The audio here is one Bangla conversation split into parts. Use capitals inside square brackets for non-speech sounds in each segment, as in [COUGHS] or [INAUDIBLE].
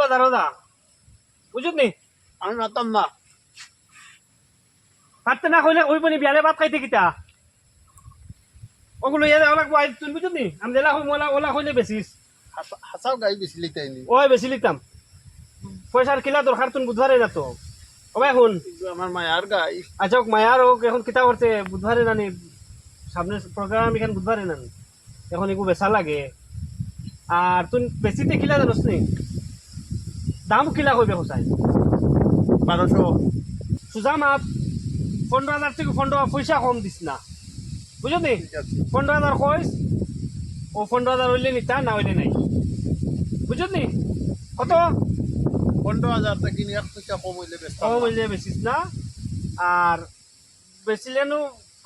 বাজারও যা বুঝুত নি আমি মাতাম না পারতে না কইলে ওই বনি বিয়ালে ভাত খাইতে কিতা? ওগুলো ইয়ে ওলা কই তুই বুঝুত নি আমি দেলা কই ওলা ওলা কইলে বেশিস হাসা- হাসাও গাই বেশি লিতাইনি ওই বেশি পয়সার কিলা দরকার তুমি বুধবারে না তো। ও এখন কিন্তু আমার মায়ার গাই আচ্ছা ওক মায়ার ওক এখন কিতা করতে বুধবারে নানি। সামনে প্রোগ্রাম এখানে বুধবারে নানি। এখন এগু বেচা লাগে। আর বেশিতে কিলা জানোস নি দাম কিলা কইবে হোসাই বারোশো। সুজা মাপ পনেরো হাজার থেকে পনেরো পয়সা কম দিস না। বুঝলি? পনেরো হাজার কইস ও পনেরো হাজার হইলে নিতা না হইলে নাই। বুঝলি? কত? পনেরো হাজার থেকে এক পয়সা কম হইলে কম হইলে বেশিস না। আর বেচিলেনো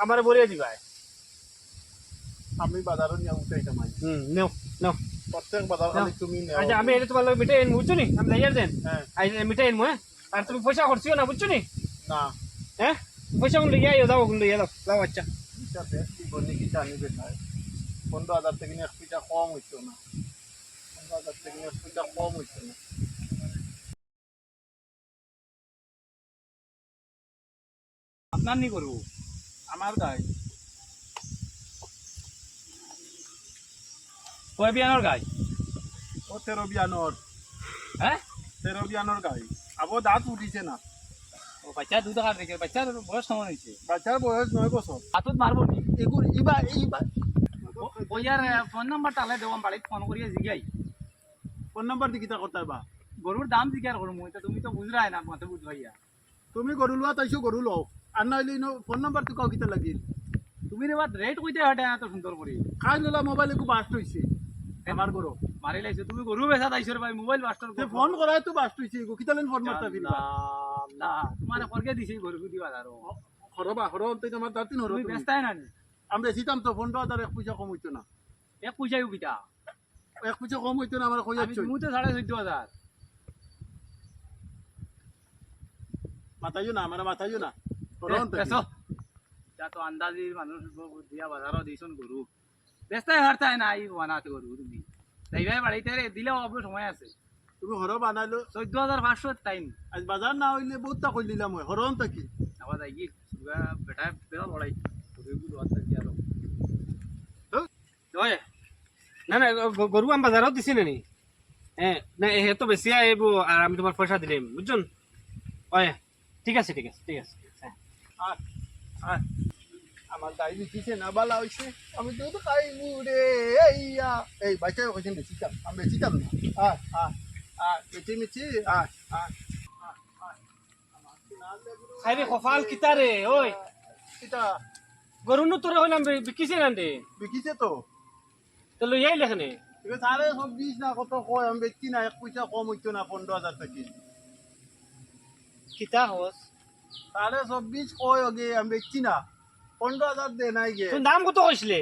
আমার বরিয়া দিবাই। আমি বাজারও নিয়ে আজ। হুম নেও নেও। প্রত্যেক বাজার খালি তুমি নেও। আচ্ছা আমি এটা তোমার লগে মিটাই বুঝছ নি? আমি লাইয়ার দেন। হ্যাঁ। মিটাই এনবো হ্যাঁ? আর তুমি পয়সা করছিও না বুঝছ নি? না। হ্যাঁ? পয়সা কোন লইয়া আইও দাও কোন লইয়া দাও। দাও আচ্ছা কি বললি কি জানি থেকে এক কম হইতো না। পনেরো হাজার থেকে এক পয়সা কম হইতো না। আপনার নি করব? আমার গাই কয় বিয়ানোর গাই? ও তেরো বিয়ানোর। হ্যাঁ? তেরো বিয়ানোর গাই। আবো দাঁত উঠিছে না। ও বাচ্চা দুধ খাওয়ার দেখে বাচ্চার বয়স কেমন হয়েছে? বাচ্চার বয়স নয় বছর। হাতত মারবো নি? এগুলো ইবা এইবা বইয়ার ফোন নাম্বারটা আলাই দেবো বাড়িতে ফোন করিয়া জিগাই ফোন নাম্বার দি কিতা করতে বা? গরুর দাম জিজ্ঞাসা করব তো তুমি তো বুঝরাই না মতে বুঝবাইয়া তুমি গরু লোৱা তাইছো গরু লও। আর না হইলে ফোন নাম্বার তো কাউ কিতা লাগিল। তুমি রেট কইতে হাটে এত সুন্দর করে খাই ললা মোবাইল একটু বাস্ট হইছে আমার গরু মারি লাইছো তুমি গরু বেচা তাইছো ভাই মোবাইল মাস্টার যে ফোন করাই তো বাস্ট হইছে গো কিতা ফোন মারতা ফিরবা না তোমার ফরকে দিছি গরু দিবা আর হরবা হর অন্তে আমার দাঁতিন হর তুমি ব্যস্তাই না নি? আমি বেচিতাম তো ফোন হাজার এক পয়সা কম হইতো না। এক পয়সাই উবিতা এক পয়সা কম হইতো না আমার কই যাচ্ছ তুমি তো সাড়ে চোদ্দ হাজার মাথাইও না আমার মাথাইও না। হর বেচো যা তো আন্দাজি মানুষ দিয়া বাজারও দিছুন গরু ব্যস্তাই হারতাই না এই বানাতে গরু তুমি তাইবাই বাড়িতে রে দিলে অল্প সময় আছে। তুমি হর বানাইলো চোদ্দ হাজার পাঁচশো টাইম। আজ বাজার না হইলে বহুতটা কই দিলাম মই হর অন্তে কি আবার যাই কি বেটা বেটা লড়াই না না গরু আমি বাজারও দিছি না নি হ্যাঁ না এ তো বেশি আইব আর আমি তোমার পয়সা দিলাম বুঝছেন ওই ঠিক আছে ঠিক আছে ঠিক আছে হ্যাঁ আমার গাই বিচিছে না বালা হইছে আমি দুধ খাইমু রে এইয়া। এই বাচ্চা কইছেন বেচিতাম আমি বেচিতাম না। আয় আয় আয় বেচি মিচি আয় আয়? খাইবে কপাল কিতা রে ওই। কিতা? গরু নু তোরা হইলাম বিকিছে না রে বিকিছে তো। তো লই আইলে এখানে এবার সাড়ে চব্বিশ না কত কয় আমি বেচি না এক পয়সা কম হইতো না পনেরো হাজার থেকে কিতা হস সাড়ে চব্বিশ কয় ওগে আমি বেচি না। পনেরো হাজার দে নাই গে তোর দাম কত কইছিলে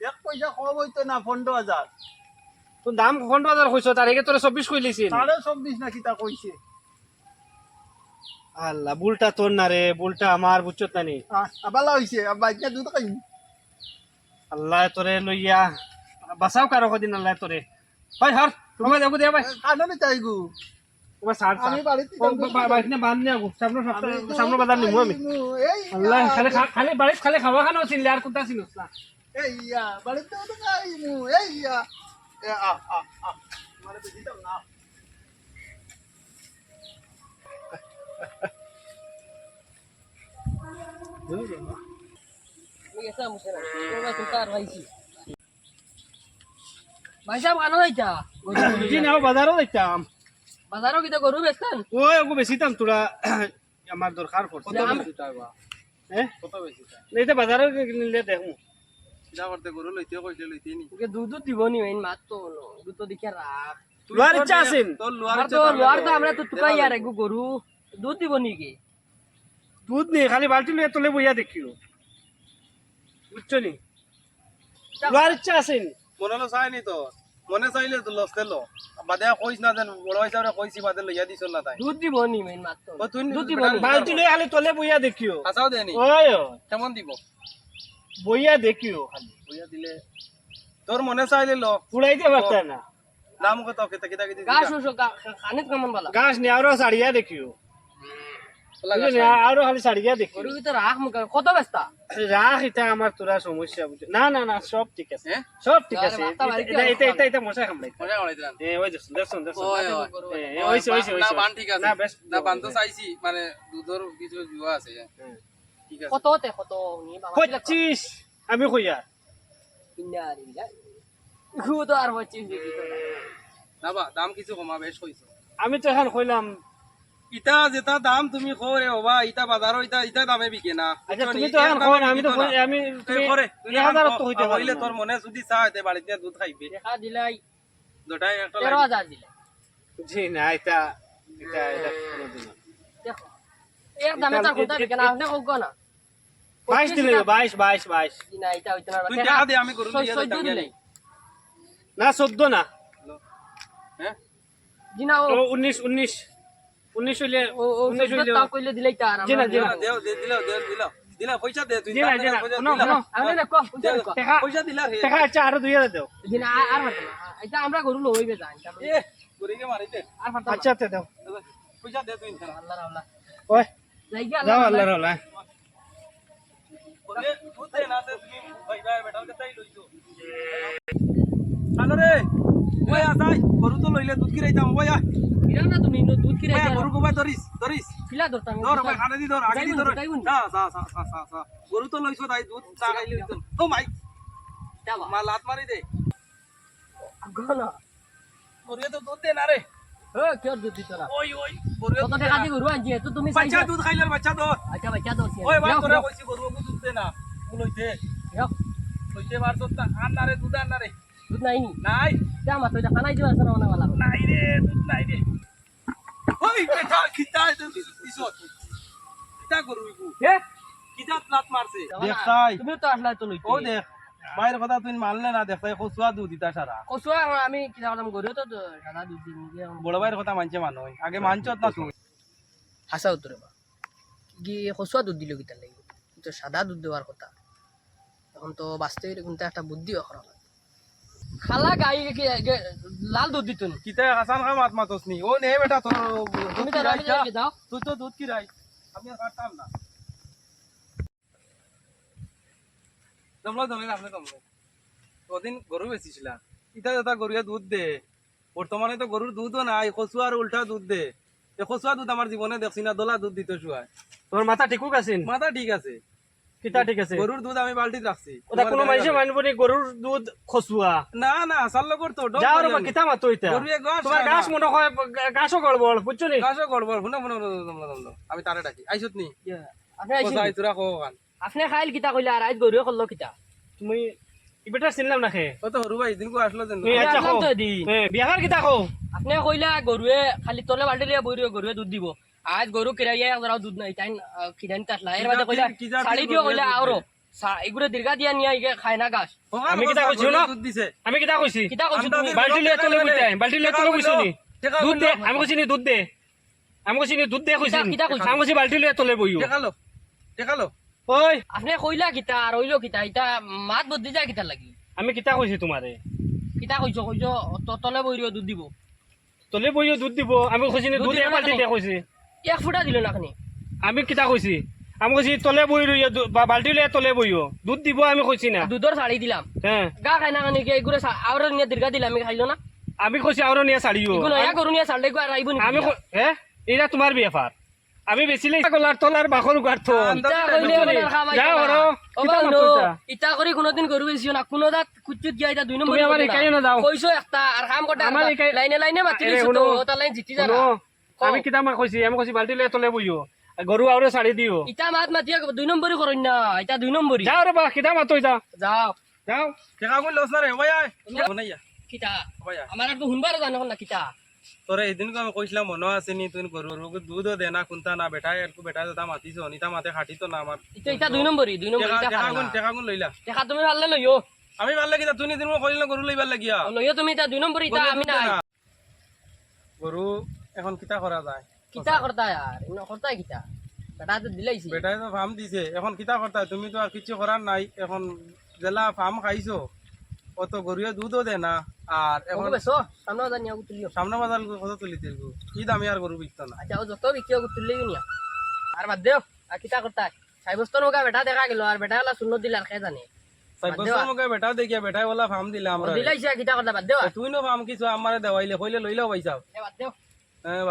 এক পয়সা কম হইতো না পনেরো হাজার। তোর দাম পনেরো হাজার কইছ তার আগে তোরা চব্বিশ কইলিছিল সাড়ে চব্বিশ না কিতা কইছে আল্লাহ বুলটা তোর না রে বুলটা আমার বুঝছত না নি? আবালা হইছে বাইকটা দুধ খাইম আল্লাহ তোরে লইয়া বাঁচাও কারও কদিন আল্লাহ তোরে ভাই হর তোমার দেখো দে ভাই কাননে চাই গু তোমার সার আমি বাড়িতে বাইকনে বান্ধ নিয়ে আগো সামনে সপ্তাহে সামনে বাজার নিমু আমি। এই আল্লাহ খালি খা- খালি বাড়িত খালি খাওয়া খানো চিনলে আর কোনটা চিনস না। এইয়া বাড়িতে তো খাইমু এইয়া আ আ আ। মানে বেজিতাম না। ভাই সাহেব আনো যাইতা জি নাও বাজারও দেখতাম বাজারও কিতা গরু বেচতেন? ওই ওগো বেশিতাম তোরা [COUGHS] আমার দরকার পড়ছে হ্যাঁ কত বেশি এইটা বাজারও নিলে দেখো। কিটা করতে গরু লইতে কইছে লইতে নি? ওকে দুধ দিব নি মেইন মাত তো দুধ তো দেখে রাখ লোয়ার ইচ্ছা আছেন তোর আমার তো লোয়ার তো আমরা তো টুকাই আর এগু গরু দুধ দিব নি কি? দুধ নেই খালি বালতি লইয়া তোলে বইয়া দেখিও বুঝছ নি? লোয়ার ইচ্ছা আছেন মনে হলো চাইনি তো মনে চাইলে তো লস দিল বাদে কইস না যেন বড় হিসাবে কইছি বাদে লইয়া দিছ না তাই। দুধ দিব নি মেইন মাত ও তুই দুধ দিব বালতি লইয়া খালি তোলে বইয়া দেখিও। আসাও দেনি ওই কেমন দিব? বইয়া দেখিও খালি। বইয়া দিলে তোর মনে চাইলে ল পুড়াইতে পারতে না। দাম কত কেতা কেতা কেতা গাছ শুশো খানিত কেমন বালা গাছ নিয়ে আরও সারিয়া দেখিও। আরও খালি সারিয়া দেখি। রাখ কত ব্যস্তা? রাখ এটা আমার তোরা সমস্যা বুঝছ না না না সব ঠিক আছে? সব ঠিক আছে। এটা এটা এটা এটা মশা কামড়াই মজা করাইছিলাম এ ওই দেখুন দেখুন দেখুন ওই, ওই। এ, এ, ওইছে ওইছে না বান ঠিক আছে। না বেশ না বান তো চাইছি মানে দুধর কিছু জুয়া আছে। ঠিক আছে। কত? কত নি বাবা পঁচিশ আমি কইয়া কিনারি গু তো আর পঁচিশ দেখি না। না বা দাম কিছু কমা বেশ কইছো আমি তো এখন কইলাম ইটা যেটা দাম তুমি খোরে হবা ইটা বাজারও ইটা ইটা দামে বিকে না। আচ্ছা তুমি নি? তো এখন আমি তো আমি তুমি খোরে তুই হাজার তো হইতে হইলে তোর মনে যদি চায় তে বাড়িতে দুধ খাইবে। দেখা দিলাই দুটাই একটা দিলে। জি না এটা এটা এটা না। দেখো এক দামে তার কোথায় বিকে না আপনি না। দিলে না এটা হইতে না তুই টাকা দে আমি। না না। হ্যাঁ উনিশ হইলে উনিশ হইলে কইলে দিলাই তার জি না, জি না। দেও দে দিলা দে দিলা। দিলা পয়সা দে তুই জি না, জি না, দিলা। শুনো। আমি না কম টাকা পয়সা দিলা রে টাকা আচ্ছা আরও দুই হাজার দাও। জিনা আর হাঁটে এটা আমরা গরু লইবে যাই এ গরিকে মারিতে? আর হাঁটতে আচ্ছা তে দাও। পয়সা দে তুই ইনসান আল্লাহ আল্লাহ। ওই। যাই গিয়া যাও আল্লাহ রাল্লাহ দে দে না তুমি ভাইবা বেটাল কে তাই লইছো। হ্যালো রে। ওই আসাই গরু তো লইলে দুধ কিরাইতাম ওই আ। কিরা না তুমি দুধ কিরা ওই গরু কোবাই ধরিস ধরিস কিলা ধরতাম ধর ওই খানে দি ধর আগে দি ধর সা সা সা সা সা গরু তো লইছো তাই দুধ চা খাইলি হইতো ও মাই যাবা। মা লাত মারি দে। গনা গরু তো দুধ দে না রে ও কিয় দুধ দিছ না ওই ওই গরু কত টাকা দি গরু আনছি তো তুমি বাচ্চা দুধ খাইলে বাচ্চা ধর আচ্ছা বাচ্চা দো ওই ভাই তোরা কইছি গরু দুধ দে না। লইতে লইতে বার তো আন না রে দুধ আন না রে দুধ নাই নি? নাই। যা মা তো এটা খানাই দিবা শোনা না वाला নাই রে দুধ নাই রে। ওই বেটা কিতা দিছো কিতা হে? কিতা লাত মারছে দেখ দেখাই তুমি তো আসলা তো লইতে ও দেখ। বাইরের কথা তুই মানলে না দেখাই কচুয়া দুধ দিতা সারা কসুয়া আমি কি জানলাম গরু তো দুধ দিন বড় ভাইয়ের কথা মানছে মানুষ আগে মানছত না তুই হাসা উত্তরে বা কি কসুয়া দুধ দিল কিতা লাগি? তো সাদা দুধ দেওয়ার কথা। এখন তো বাস্তবে কিন্তু একটা বুদ্ধি করা খালা গাই কি- কি- লাল দুধ দিত কিতা হাসান খা মাত মাতস নি? ও নে বেটা তোর তুমি দুধ তো খা। দাও তুই তো দুধ কিরাই আমি আর কাটতাম না। জমলো জমলে আপনি জমলে ওদিন গরু বেচিছিলাম ইটা এটা গরুয়ে দুধ দে। বর্তমানে তো গরুর দুধও নাই কচুয়ার উল্টা দুধ দে। এ কচুয়া দুধ আমার জীবনে দেখছি না দোলা দুধ দিতে শুয়ায় তোমার মাথা ঠিকুক আছে মাথা ঠিক আছে। কিতা ঠিক আছে। গরুর দুধ আমি বালতিত রাখছি। ওটা কোনো মানুষে মানব নি গরুর দুধ খসুয়া। না না আসার লগর তো ডক যাও আমি। কিতা মাতো এটা গরুয়ে গাছ তোমার গাছ মনে হয় গাছও গড়বড় বুঝছ নি? গাছও গড়বড় শুনে শুনে আমি তারে ডাকি। আইসত নি? আপনি আইছেন কোথায় তোরা কো কান? আপনি খাইল কিতা কইলা আর আইজ গরুয়ে করল কিতা? তুমি ইবেটা চিনলাম না খে ও তো সরু ভাই দিনকো আসলো যেন। এই আচ্ছা কো বিয়ার কিতা কো আপনি কইলা গরুয়ে খালি তলে বাল্টি লিয়া বইরে গরুয়ে দুধ দিব। আজ গরু কিরাইয়া ধরাও দুধ নাই তাই খিদানি কাটলা এর বাদে কইলা কি জাতির শাড়ি দিও গরুয়ে কইলা দুধ আরও এগুলো দীর্ঘা দিয়া নিয়া ইগে খায় না গাছ আমি কিতা কইছি দিছে আমি কিতা কইছি কিতা কইছো তুমি বালতি লিয়ে তলে বুঝতে বালতি লিয়ে তলে বুঝছ নি দুধ দে আমি কইছি নি দুধ দে আমি কইছি নি দুধ দে কইছি কিতা- কিতা কইছো? আমি কইছি বালতি লিয়ে তলে বইও টেকালো টেকালো ওই আপনি কইলা কিতা আর হইল কিতা ইটা মাত বদলি যায় কিতা লাগি আমি কিতা কইছি তোমারে কিতা কইছো কইছো ত- তলে বইরে দুধ দিব তলে বইও দুধ দিব আমি কইছি নি দুধ এক বালতি দে কইছি এক ফুটা দিল না খানি। আমি কিতা কইছি আমি কইছি তলে বই রইয়া বা বালতি লিয়ে তলে বইও দুধ দিব আমি কইছি না। দুধর শাড়ি দিলাম। হ্যাঁ গা খাই না খানি কে এগুলো আর নিয়ে দীর্ঘা দিলাম আমি খাইলো না? আমি কইছি আরও নিয়ে এগুলো এক গরু নিয়ে ছাড়লে আর আইব আমি নাকি হে? এটা তোমার ব্যাপার আমি বেচিলে গলার তলার বাখর গার্থ ইটা কৰি। কোনোদিন গরু বেচিও না। কোনো দাঁত কুচুত গিয়া এটা দুই নম্বর তুমি আমার একাই না যাও। কইছো একটা কাম একাই- লাইনে লাইনে মাতি দিছো তো লাইন জিতি যা শুনো, আমি কিতা মা কইছি আমি কইছি বালতি লিয়ে তলে বইও গরু আউরে ছাড়ি দিও। ইটা মাত মাতিয়া দুই নম্বরই করুন না এটা দুই নম্বরই যাও রে বা কিতা মাতো এটা যাও। যাও। টেকা কই লস না রে ভাই আয় বনাইয়া কিতা? ভাই আমার তো শুনবার জানো না কিতা? তোরে এদিনকো আমি কইছিলাম মনে আছে নি তুই গরু গরুকে দুধও দে না কোনটা না বেটা একটু বেটা যেটা মাতিছ নিতা মাতে খাটি তো না আমার ইটা ইটা দুই নম্বরই দুই নম্বর টেকা ইটা টেকা টেকা গুণ লইলা। দেখা তুমি পারলে লইও। আমি ভালো লাগি তুই নিদিন কইল না গরু লইবার লাগিয়া লইও তুমি এটা দুই নম্বরই ইটা আমি দুধ না। গরু এখন কিতা করা যায়? কিতা করতা আর ইনো করতা কিতা? বেটা তো দিলাইছি। বেটাই তো ফার্ম দিছে এখন কিতা করতা তুমি তো আর কিছু করার নাই এখন জেলা ফার্ম খাইছো। অত গরুয়ে দুধও দে না আর এখন বেসো সামনে বাজার নিয়ে তুলিও সামনে বাজার কত তুলি দিব ঈদ আমি আর গরু বিকতো না? আচ্ছা ও যত হোক তুললেই নিয়া আর বাদ দেও আর কিতা করতা সাই বস্তর মুখা বেটা দেখা গেল আর বেটা গেলা শূন্য দিল আর খেয়ে জানে দেওয়া। মুখে বেটা দেখিয়া বেটাই বলা ফার্ম দিলে আমরা দিলাইছে কিতা করতা বাদ দেও তুই নো ফার্ম কিছু আমারে দেওয়াইলে কইলে লইলেও পয়সা বাদ দেও হ্যাঁ